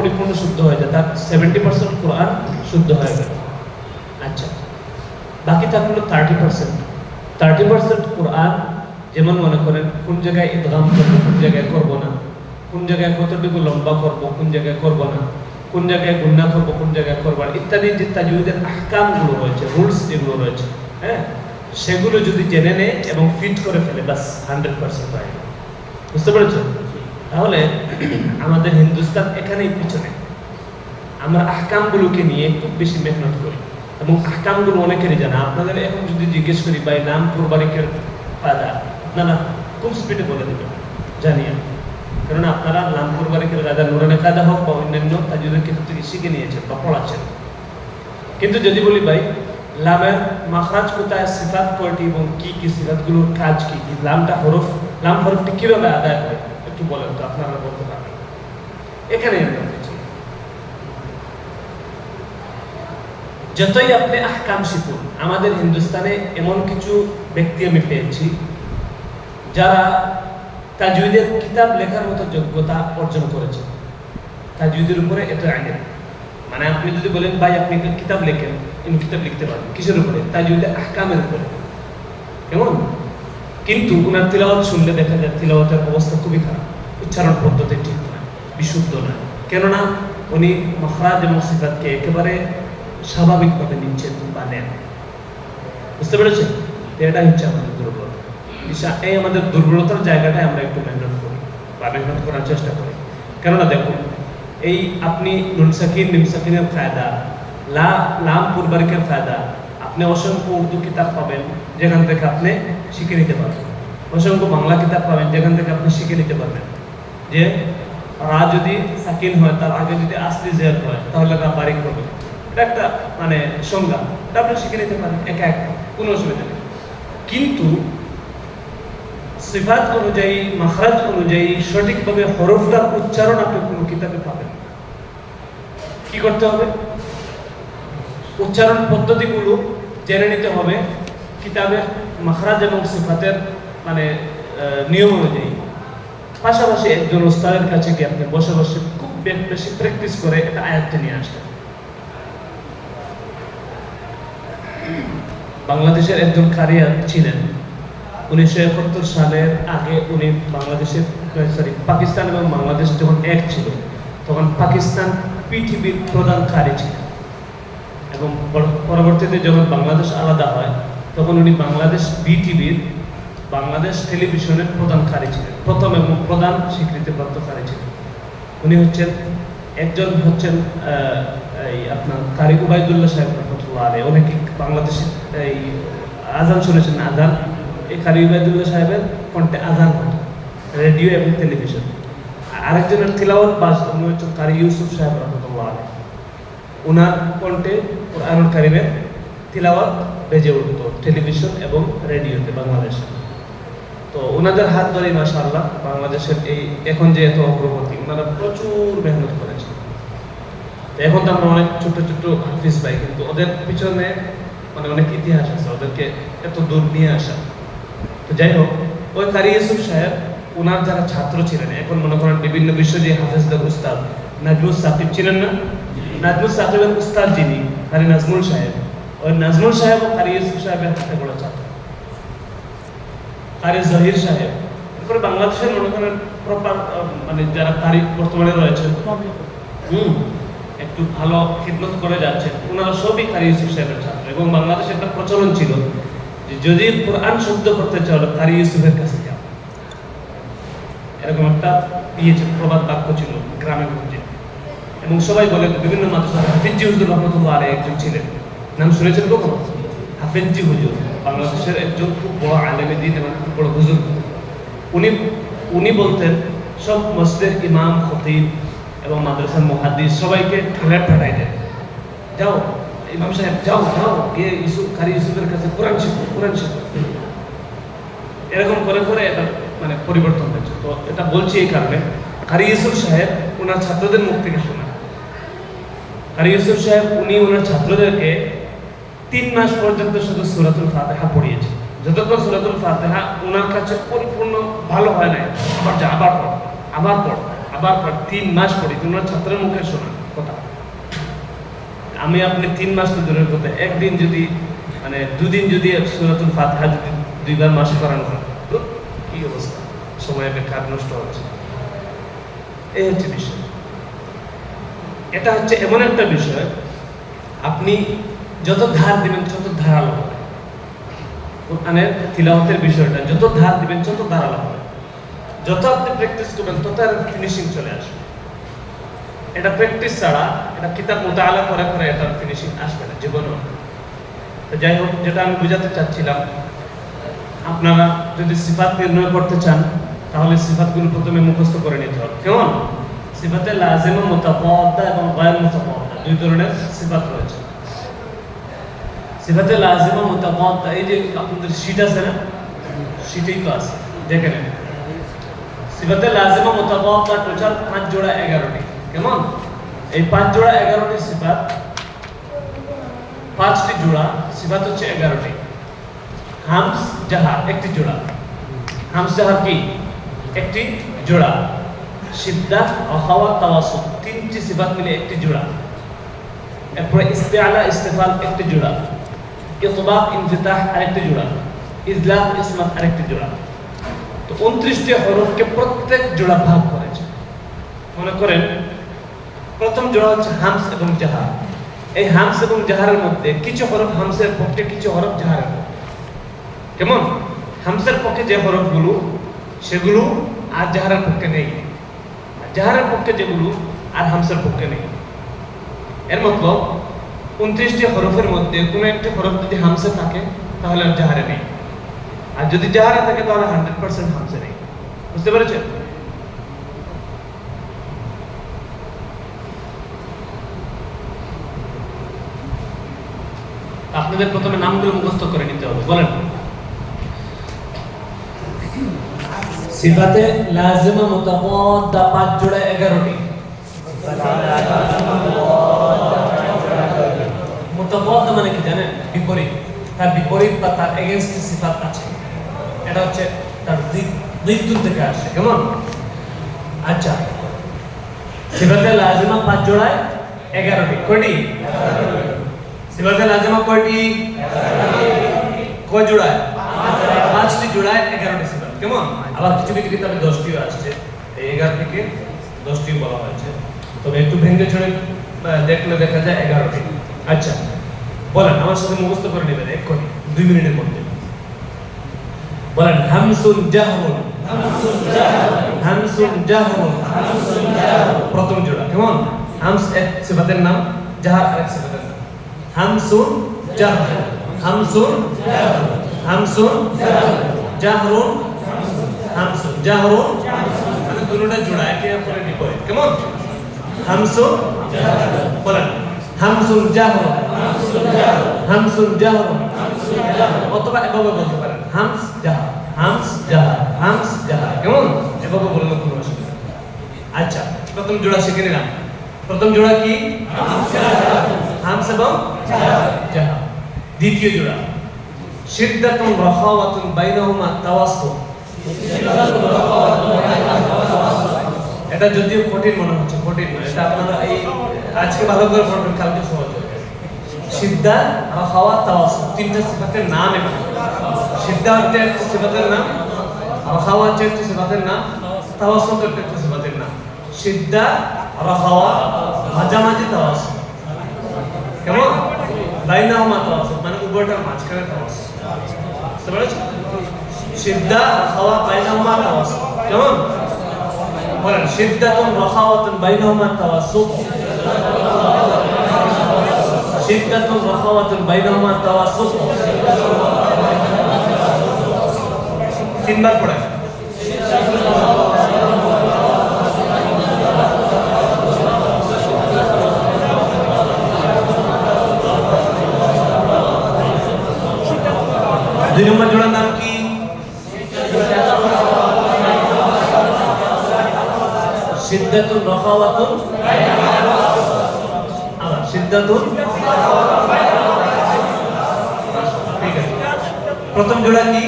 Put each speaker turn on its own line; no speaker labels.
পরিপূর্ণ শুদ্ধ হয়ে যায়। তার সেভেন্টি পার্সেন্ট কোরআন শুদ্ধ হয়ে গেল। আচ্ছা। বাকি থাকল থার্টি পার্সেন্ট থার্টি পার্সেন্ট কোরআন যেমন মনে করেন, কোন জায়গায় ইদগাম করব, কোন জায়গায় করব না। কোন জায়গায় কতটুকু লম্বা করব, কোন জায়গায় করব না। কোন জায়গায় গুন্না করব, কোন জায়গায় করব না। ইত্যাদি যে তাজুদের আহকামগুলো রয়েছে রুলস যেগুলো রয়েছে হ্যাঁ? সেগুলো যদি জেনে নেয় এবং ফিট করে ফেলে বাস হান্ড্রেড পার্সেন্ট হয় বুঝতে পেরেছ? তাহলে আমাদের হিন্দুস্তান এখানেই পিছনে। আমরা আহকামগুলোকে নিয়ে খুব বেশি মেহনত করি। এবং আহকামগুলো অনেকেরই জানা। আপনাদের এখন যদি জিজ্ঞেস করি, ভাই, নাম কোরবানিকের ফায়দা আপনারা খুব স্পিডে বলে দেবেন। জানি আমি। কারণ আপনারা নাম কোরবানিকের গাদা নুরানে কাদা হোক বা অন্যান্য তাজুদের ক্ষেত্র থেকে শিখে নিয়েছেন বা পড়াচ্ছেন। কিন্তু যদি বলি, ভাই, লামের মাখরাজ কোথায়, সিফাত কয়টি এবং কি কি সিফাতগুলোর কাজ কি? লামটা হরফ, লাম হরফটি কীভাবে আদায় হয়? একটু বলেন তো, আপনারা বলতে পারবেন এখানে যতই আপনি আহকাম শিখুন, আমাদের হিন্দুস্তানে এমন কিছু ব্যক্তি আমি পেয়েছি, যারা তাজুইদের কিতাব লেখার মতো যোগ্যতা অর্জন করেছে। তাজুইদের উপরে এত আগে মানে আপনি যদি বলেন, ভাই, আপনি কিতাব লেখেন। আমি কিতাব লিখতে পারেন কিসের উপরে? তাজুইদের আহকামের উপরে। কেমন? কিন্তু উনার তিলাওয়াত শুনলে দেখা যায় তিলাওয়াতের অবস্থা খুবই খারাপ। উচ্চারণ পদ্ধতি ঠিক নয় বিশুদ্ধ নয় কেননা উনি মহারাজ এবং সিফাতকে একেবারে স্বাভাবিকভাবে নিচ্ছেন বা নেন বুঝতে পেরেছেন? এটা হচ্ছে আমাদের দুর্বলতা। এই আমাদের দুর্বলতার জায়গাটায় আমরা একটু মেহনত করি বা মেহনত করার চেষ্টা করি। কেননা দেখুন, এই আপনি নুন সাকিন নিম সাকিনের ফায়দা, লা, লাম পূর্বারিকের ফায়দা, আপনি অসংখ্য উর্দু কিতাব পাবেন যেখান থেকে আপনি শিখে নিতে পারবেন। অসংখ্য বাংলা কিতাব পাবেন যেখান থেকে আপনি শিখে নিতে পারবেন। যে রা যদি সাকিন হয়, তার আগে যদি আসলি জের হয়, তাহলে রা বারিক হবে এটা একটা মানে সংজ্ঞা। এটা আপনি শিখে নিতে পারেন, একা এক, কোনো অসুবিধা নেই। কিন্তু সিফাত অনুযায়ী, মাখরাজ অনুযায়ী, সঠিকভাবে হরফটার উচ্চারণ আপনি কোনো কিতাবে পাবেন কি করতে হবে? উচ্চারণ পদ্ধতিগুলো জেনে নিতে হবে। কিতাবের মাখরাজ এবং সিফাতের মানে নিয়ম অনুযায়ী। পাশাপাশি একজন ওস্তাদের কাছে গিয়ে আপনি বসে বসে খুব বেশি প্র্যাকটিস করে এটা আয়ত্তে নিয়ে আসবেন বাংলাদেশের একজন কারিয়ার ছিলেন। উনিশশো একাত্তর সালের আগে উনি বাংলাদেশের সরি পাকিস্তান এবং বাংলাদেশ যখন এক ছিল, তখন পাকিস্তান পৃথিবীর প্রধান কারি ছিলেন। এবং পরবর্তীতে যখন বাংলাদেশ আলাদা হয়, তখন উনি বাংলাদেশ বিটিভির বাংলাদেশ টেলিভিশনের প্রধান কারি ছিলেন। প্রথম এবং প্রধান স্বীকৃতিপ্রাপ্ত কারি ছিলেন। উনি হচ্ছেন একজন হচ্ছেন এই আপনার কারি উবাইদুল্লাহ সাহেব রহমতুল্লাহ আলী অনেকে বাংলাদেশে এই আজান শুনেছেন আজান, এই কারি উবাইদুল্লাহ সাহেবের কণ্ঠে আজান রেডিও এবং টেলিভিশন। আরেকজনের তিলাওয়াত বাস, উনি হচ্ছেন কারি ইউসুফ সাহেব রহমতুল্লাহ আলী ওনার কণ্ঠে কোরআনুল কারিমের তিলাওয়াত বেজে উঠতো, টেলিভিশন এবং রেডিওতে বাংলাদেশে। তো ওনাদের হাত ধরেই মাশাআল্লাহ বাংলাদেশের এই এখন যে এত অগ্রগতি, ওনারা প্রচুর মেহনত করেছেন। এখন তো আমরা অনেক ছোট ছোট হাফিজ পাই কিন্তু ওদের পিছনে মানে অনেক ইতিহাস আছে, ওদেরকে এত দূর নিয়ে আসা। তো যাই হোক, ওই কারি ইউসুফ সাহেব ওনার যারা ছাত্র ছিলেন, এখন মনে করেন বিভিন্ন বিশ্ব যে হাফিজদের উস্তাদ নাজমুল সাকিব ছিলেন না? নাজমুল সাকিবের উস্তাদ যিনি, কারি নাজমুল সাহেব। ওই নাজমুল সাহেব ও কারি ইউসুফ সাহেবের হাতে বড় ছাত্র। কারি জহির সাহেব, এরপরে বাংলাদেশের মনে করেন প্রপার মানে যারা তারিখ বর্তমানে রয়েছেন হুম, একটু ভালো খিদমত করে যাচ্ছেন ওনারা সবই কারি ইউসুফ সাহেবের ছাত্র এবং বাংলাদেশে একটা প্রচলন ছিল যে যদি কোরআন শুদ্ধ করতে চাও কারি ইউসুফের কাছে যাও এরকম একটা ইয়ে প্রবাদ বাক্য ছিল গ্রামে গঞ্জে এবং সবাই বলে, বিভিন্ন মাদ্রাসা হাফিজি হুজুর রহমতুল্লাহ আলী একজন ছিলেন। নাম শুনেছেন কখনো? হাফিজি হুজুর বাংলাদেশের একজন খুব বড় আলেমে দিন এবং খুব বড় হুজুর উনি উনি বলতেন, সব মসজিদের ইমাম, খতিব এবং মাদ্রাসার মুহাদ্দিস সবাইকে ঠেলে ঠেলাই দেন। যাও, ইমাম সাহেব, যাও যাও, গিয়ে ইউসুফ কারি ইউসুফের কাছে কোরআন শিখো কোরআন শিখো। এরকম করে করে এটা মানে পরিবর্তন হয়েছে। তো এটা বলছি এই কারণে কারি ইউসুফ সাহেব ওনার ছাত্রদের মুখ থেকে শোনা কারি ইউসুফ সাহেব, উনি ওনার ছাত্রদেরকে তিন মাস পর্যন্ত শুধু সুরাতুল ফাতেহা পড়িয়েছে। যতক্ষণ সুরাতুল ফাতেহা ওনার কাছে পরিপূর্ণ ভালো হয় নাই, আবার যা, আবার পড় আবার পড়, আবার পর তিন মাস পড়ি তোমরা ছাত্রের মুখে শোনা কথা। আমি আপনি তিন মাস তো দূরের কথা, একদিন যদি মানে দুদিন যদি সুরাতুল ফাতিহা যদি দুইবার মাসে করানো হয়, তো কি অবস্থা? সময় বেকার নষ্ট হচ্ছে। এই হচ্ছে বিষয়। এটা হচ্ছে এমন একটা বিষয়, আপনি যত ধার দিবেন, তত ধারালো হবে। কোরআনের তিলাওয়াতের বিষয়টা, যত ধার দিবেন, তত ধারালো হবে। যত আপনি প্র্যাকটিস করবেন, তত ফিনিশিং চলে আসবে। এটা প্র্যাকটিস ছাড়া, এটা কিতাব মোতালা করে করে এটার ফিনিশিং আসবে না, জীবনেও। তো যাই হোক, যেটা আমি বোঝাতে চাচ্ছিলাম, আপনারা যদি সিফাত নির্ণয় করতে চান, তাহলে সিফাতগুলো প্রথমে মুখস্থ করে নিতে হবে। কেমন? সিফাতে লাজিমা মুতাফাওয়াদা এবং গায়র মুতাফাওয়াদা দুই ধরনের সিফাত রয়েছে। সিফাতে লাজিমা মুতাফাওয়াদা এই যে আপনাদের শীট আছে না শীটেই তো আছে, দেখে নেন। সিফাতে লাজিমা মুতাফাওয়াদা টোটাল পাঁচ জোড়া এগারোটি, কেমন? এই পাঁচ জোড়া এগারোটি সিফাত, পাঁচটি জোড়া, সিফাত হচ্ছে এগারোটি। হামস জাহার, একটি জোড়া। হামস জাহার কি? একটি জোড়া। সিদ্দা অহাওয়া তাওয়াসুল তিনটি সিফাত মিলে একটি জোড়া। এরপরে ইস্তেআলা, ইস্তেফাল, একটি জোড়া। ইতবাক, ইনফিতাহ আরেকটি জোড়া। ইজলাম ইসমাত আরেকটি জোড়া। তো উনত্রিশটি হরফকে প্রত্যেক জোড়া ভাগ করেছে মনে করেন, প্রথম জোড়া হচ্ছে হামস এবং জাহার। এই হামস এবং জাহারের মধ্যে কিছু হরফ হামসের পক্ষে, কিছু হরফ জাহারের পক্ষে কেমন? হামসের পক্ষে যে হরফগুলো, সেগুলো আর জাহারের পক্ষে নেই। জাহারের পক্ষে যেগুলো, আর হামসের পক্ষে নেই। এর মতলব উনত্রিশটি হরফের মধ্যে কোনো একটি হরফ যদি হামসে থাকে, তাহলে আর জাহারে নেই। আর যদি জাহারে থাকে, তাহলে হান্ড্রেড পার্সেন্ট হামসে নেই। বুঝতে পেরেছেন? আপনাদের প্রথমে নামগুলো মুখস্থ করে নিতে হবে, বলেন। সিফাতে লাজিমা মুতাকাদ্দা পাঁচ জোড়া 11টি মুতাবাদা মানে কি জানেন? বিপরীত। তার বিপরীত বা তার এগেনস্ট সিফাত আছে, এটা হচ্ছে তার দ্বিতুল থেকে আসে। কেমন? আচ্ছা। সিফাতে লাজিমা পাঁচ জোড়ায় এগারোটি কয়টি? সিফাতে লাজিমা কয়টি? কয় জোড়ায়? পাঁচটি জোড়ায় এগারোটি সিফাত। কেমন? আবার কিছু কিছু কিতাবে দশটিও আসছে। এগারো থেকে দশটি বলা হয়েছে। তবে একটু ভেঙে ছড়ে দেখলে দেখা যায় এগারোটি আচ্ছা। বলেন, আমার সাথে মুখস্থ করে নেবেন, এক্ষুনি, দুই মিনিটের মধ্যে। বলেন, হামসুন জাহরুন হামসুন জাহরুন প্রথম জোড়া, কেমন? হামস এক সিফাতের নাম, জাহার আরেক সিফাতের নাম। হামসুন জাহরুন হামসুন হামসুন জাহরুন। হামসুন জাহরুন। মানে দুটোটা জোড়া, একে অপরের বিপরীত, কেমন? হামসুন বলেন, হামসুন জাহরুন। হামসুন জাহরুন অথবা এভাবে বলতে পারেন। হামস জাহার হামস জাহার হামস জাহার কেমন? এভাবে বললে কোনো অসুবিধা আচ্ছা প্রথম জোড়া শিখে নিলাম। প্রথম জোড়া কি? হামস এবং জাহার দ্বিতীয় জোড়া। শিদ্দাতুন রাখাওয়াতুন বাইনাহুমা তাওয়াসসুত এটা যদিও কঠিন মনে হচ্ছে কঠিন এটা আপনারা এই আজকে ভালো করে পড়বেন কালকে সহজ। সিদ্ধা রাখাওয়া তাওয়াসুত তিনটা সিফাতের নাম এটা সিদ্ধা হচ্ছে একটা সিফাতের নাম রাখাওয়া হচ্ছে একটা সিফাতের নাম তাওয়াসুত হচ্ছে একটা সিফাতের নাম। সিদ্ধা রাখাওয়া মাঝামাঝি তাওয়াসুত কেমন? বাইনাহুমা তাওয়াসুত মানে উভয়টার মাঝখানে তাওয়াসুত বুঝতে পেরেছেন সিদ্ধা রাখাওয়া বাইনাহুমা কেমন? বলেন সিদ্ধাতুন রাখাওয়াতুন বাইনাহুমা তাওয়াসুত শিদ্দাতুন রাখাওয়াতুন বাইনাহুমা তাওয়াসুত তিনবার পড়ে দুই নম্বর জোড়ার নাম কি সিদ্ধাতুন রাখাওয়াতুন আবার সিদ্ধাতুন ঠিক আছে প্রথম জোড়া কি?